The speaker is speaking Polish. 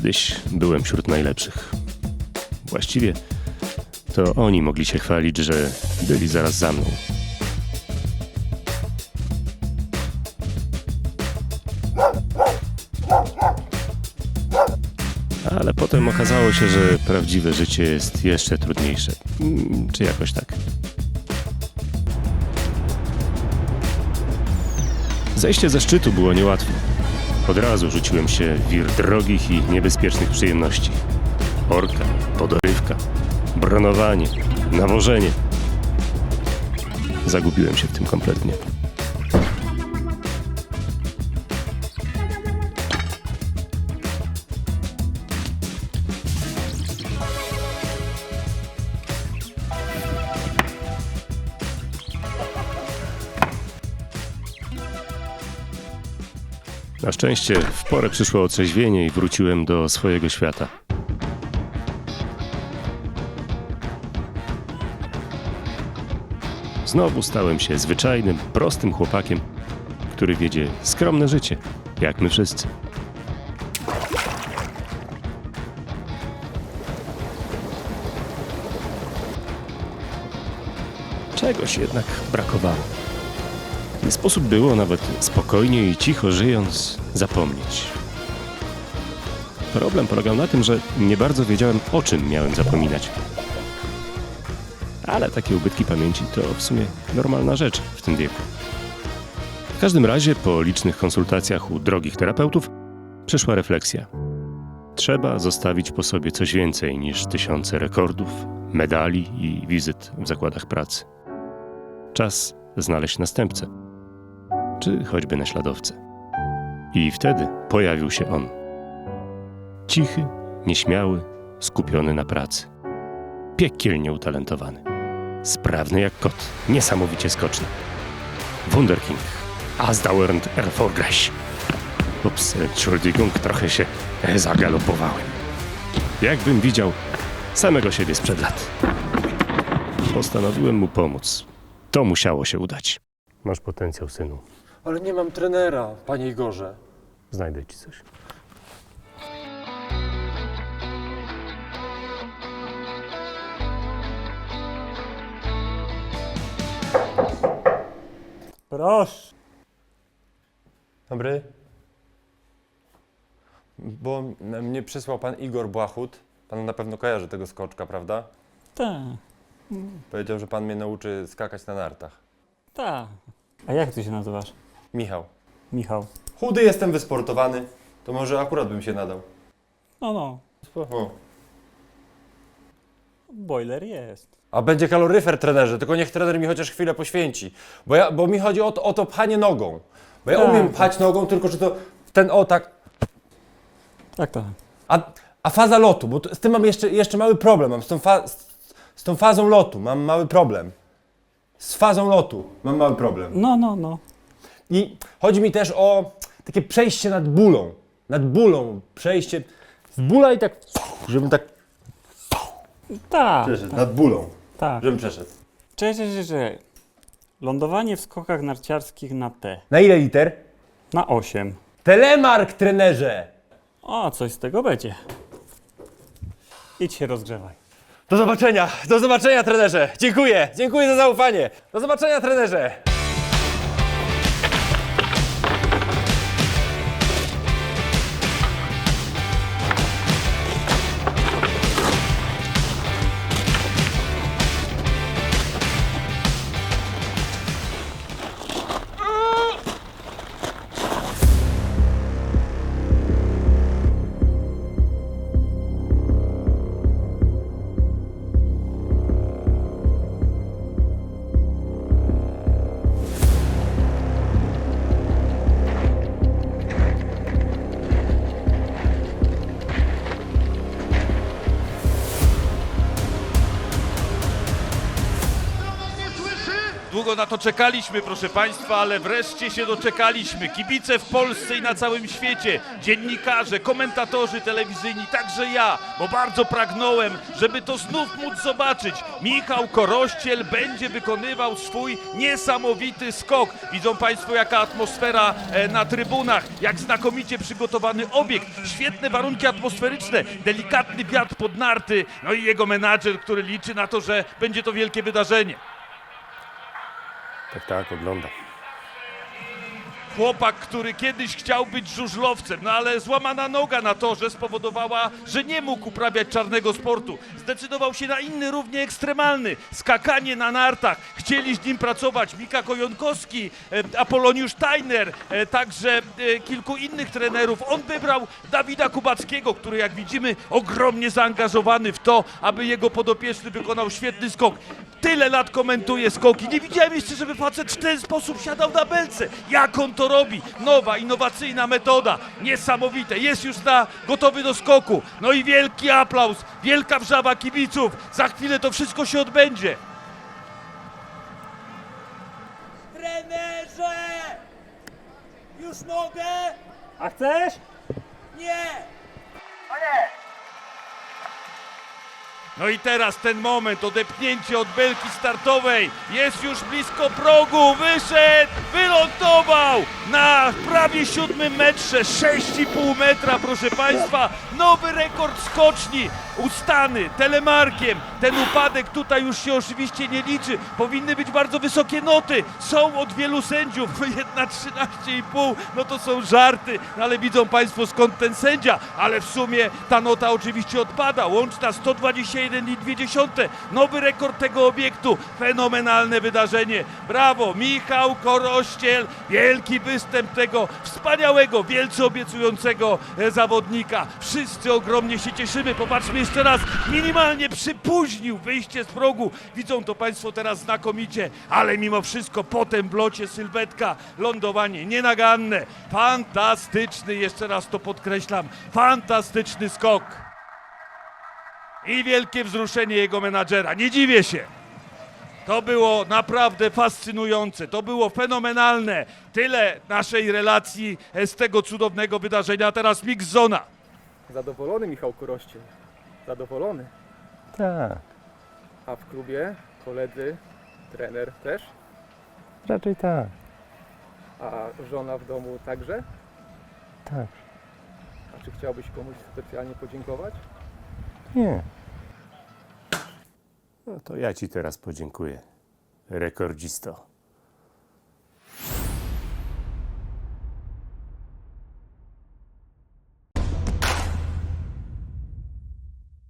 Kiedyś byłem wśród najlepszych. Właściwie to oni mogli się chwalić, że byli zaraz za mną. Ale potem okazało się, że prawdziwe życie jest jeszcze trudniejsze. Mm, Czy jakoś tak. Zejście ze szczytu było niełatwe. Od razu rzuciłem się w wir drogich i niebezpiecznych przyjemności. Orka, podorywka, bronowanie, nawożenie. Zagubiłem się w tym kompletnie. Na szczęście w porę przyszło otrzeźwienie i wróciłem do swojego świata. Znowu stałem się zwyczajnym, prostym chłopakiem, który wiedzie skromne życie, jak my wszyscy. Czegoś jednak brakowało. Nie sposób było nawet spokojnie i cicho żyjąc zapomnieć. Problem polegał na tym, że nie bardzo wiedziałem o czym miałem zapominać. Ale takie ubytki pamięci to w sumie normalna rzecz w tym wieku. W każdym razie po licznych konsultacjach u drogich terapeutów przyszła refleksja. Trzeba zostawić po sobie coś więcej niż tysiące rekordów, medali i wizyt w zakładach pracy. Czas znaleźć następcę czy choćby naśladowcę. I wtedy pojawił się on. Cichy, nieśmiały, skupiony na pracy. Piekielnie utalentowany. Sprawny jak kot, niesamowicie skoczny. Wunderking, Ausdauernd erfolgreich. Ups, Entschuldigung, trochę się zagalopowałem. Jakbym widział samego siebie sprzed lat. Postanowiłem mu pomóc. To musiało się udać. Masz potencjał, synu. Ale nie mam trenera, panie Igorze. Znajdę ci coś. Proszę. Dobry. Bo m- mnie przysłał pan Igor Błachut. Pan na pewno kojarzy tego skoczka, prawda? Tak, Powiedział, że pan mnie nauczy skakać na nartach. tak. A jak ty się nazywasz? Michał. Michał. Chudy jestem, wysportowany. To może akurat bym się nadał. No, no. O. Boiler jest. A będzie kaloryfer trenerze, tylko niech trener mi chociaż chwilę poświęci. Bo, ja, bo mi chodzi o to, o to pchanie nogą. Bo ja Tak. umiem pchać nogą, tylko że to ten o tak. Tak, tak. A, a faza lotu, bo to, z tym mam jeszcze, jeszcze mały problem. Mam z tą, fa, z, z tą fazą lotu mam mały problem. Z fazą lotu mam mały problem. No, no, no. I chodzi mi też o takie przejście nad bólą. Nad bólą. Przejście z bóla i tak, żebym tak Tak, przeszedł. Nad bólą, tak. żebym przeszedł. Cześć, cześć, cześć, cześć. Lądowanie w skokach narciarskich na T. Na ile liter? Na 8. Telemark, trenerze! O, coś z tego będzie. Idź się rozgrzewaj. Do zobaczenia, do zobaczenia trenerze. Dziękuję, dziękuję za zaufanie. Do zobaczenia trenerze. Długo na to czekaliśmy, proszę Państwa, ale wreszcie się doczekaliśmy. Kibice w Polsce i na całym świecie, dziennikarze, komentatorzy telewizyjni, także ja, bo bardzo pragnąłem, żeby to znów móc zobaczyć. Michał Korościel będzie wykonywał swój niesamowity skok. Widzą Państwo, jaka atmosfera e, na trybunach, jak znakomicie przygotowany obiekt, świetne warunki atmosferyczne, delikatny wiatr pod narty, no i jego menadżer, który liczy na to, że będzie to wielkie wydarzenie. Tak, tak, oglądam. Chłopak, który kiedyś chciał być żużlowcem, no ale złamana noga na torze spowodowała, że nie mógł uprawiać czarnego sportu. Zdecydował się na inny, równie ekstremalny, skakanie na nartach. Chcieli z nim pracować Mika Kojonkowski, e, Apoloniusz Tajner, e, także e, kilku innych trenerów. On wybrał Dawida Kubackiego, który jak widzimy ogromnie zaangażowany w to, aby jego podopieczny wykonał świetny skok. Tyle lat komentuje skoki. Nie widziałem jeszcze, żeby facet w ten sposób siadał na belce. Jak on to robi? Nowa, innowacyjna metoda. Niesamowite. Jest już na gotowy do skoku. No i wielki aplauz, wielka wrzawa kibiców. Za chwilę to wszystko się odbędzie. Trenerze! Już mogę? A chcesz? Nie! No i teraz ten moment, odepchnięcie od belki startowej. Jest już blisko progu, wyszedł, wylądował na prawie siódmym metrze, 6,5 metra, proszę Państwa. Nowy rekord skoczni, ustany telemarkiem. Ten upadek tutaj już się oczywiście nie liczy. Powinny być bardzo wysokie noty. Są od wielu sędziów, jedna 13,5, no to są żarty. No ale widzą Państwo skąd ten sędzia, ale w sumie ta nota oczywiście odpada. Łączna 121,2. Nowy rekord tego obiektu. Fenomenalne wydarzenie. Brawo, Michał Korościel. Wielki występ tego wspaniałego, wielce obiecującego e, zawodnika. Wszyscy ogromnie się cieszymy. Popatrzmy jeszcze raz. Minimalnie przypóźnił wyjście z progu. Widzą to Państwo teraz znakomicie, ale mimo wszystko potem w locie sylwetka, lądowanie nienaganne. Fantastyczny, jeszcze raz to podkreślam, fantastyczny skok. I wielkie wzruszenie jego menadżera. Nie dziwię się. To było naprawdę fascynujące, to było fenomenalne. Tyle naszej relacji z tego cudownego wydarzenia. Teraz mix zona. Zadowolony Michał Korościel. Zadowolony. Tak, A w klubie koledzy, trener też? raczej tak, A żona w domu także? tak. A czy chciałbyś komuś specjalnie podziękować? Nie. No to ja ci teraz podziękuję, rekordzisto.